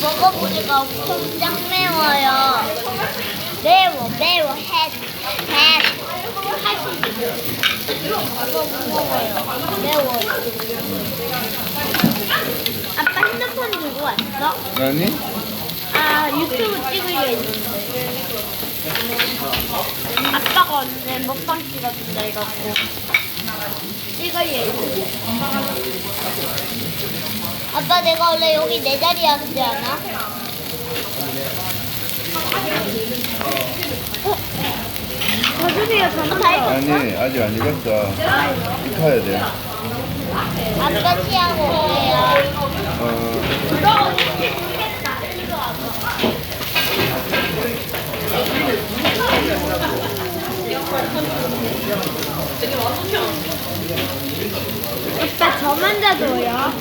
먹어보니까 엄청 짱 매워요. 매워, 매워, 햇, 햇. 무서워요. 매워. 아빠 핸드폰 들고 왔어? 아니? 아, 유튜브 찍으려 했는데. 아빠가 언제 먹방 찍어준다 이러고. 찍으려 했는데. 아빠 내가 원래 여기 내 자리에 앉지 않아? 어? 봐주세요, 아니 아직 안 익었어 익혀야 돼 아빠 치하고 올게요. 어, 아빠 저 먼저 줘요.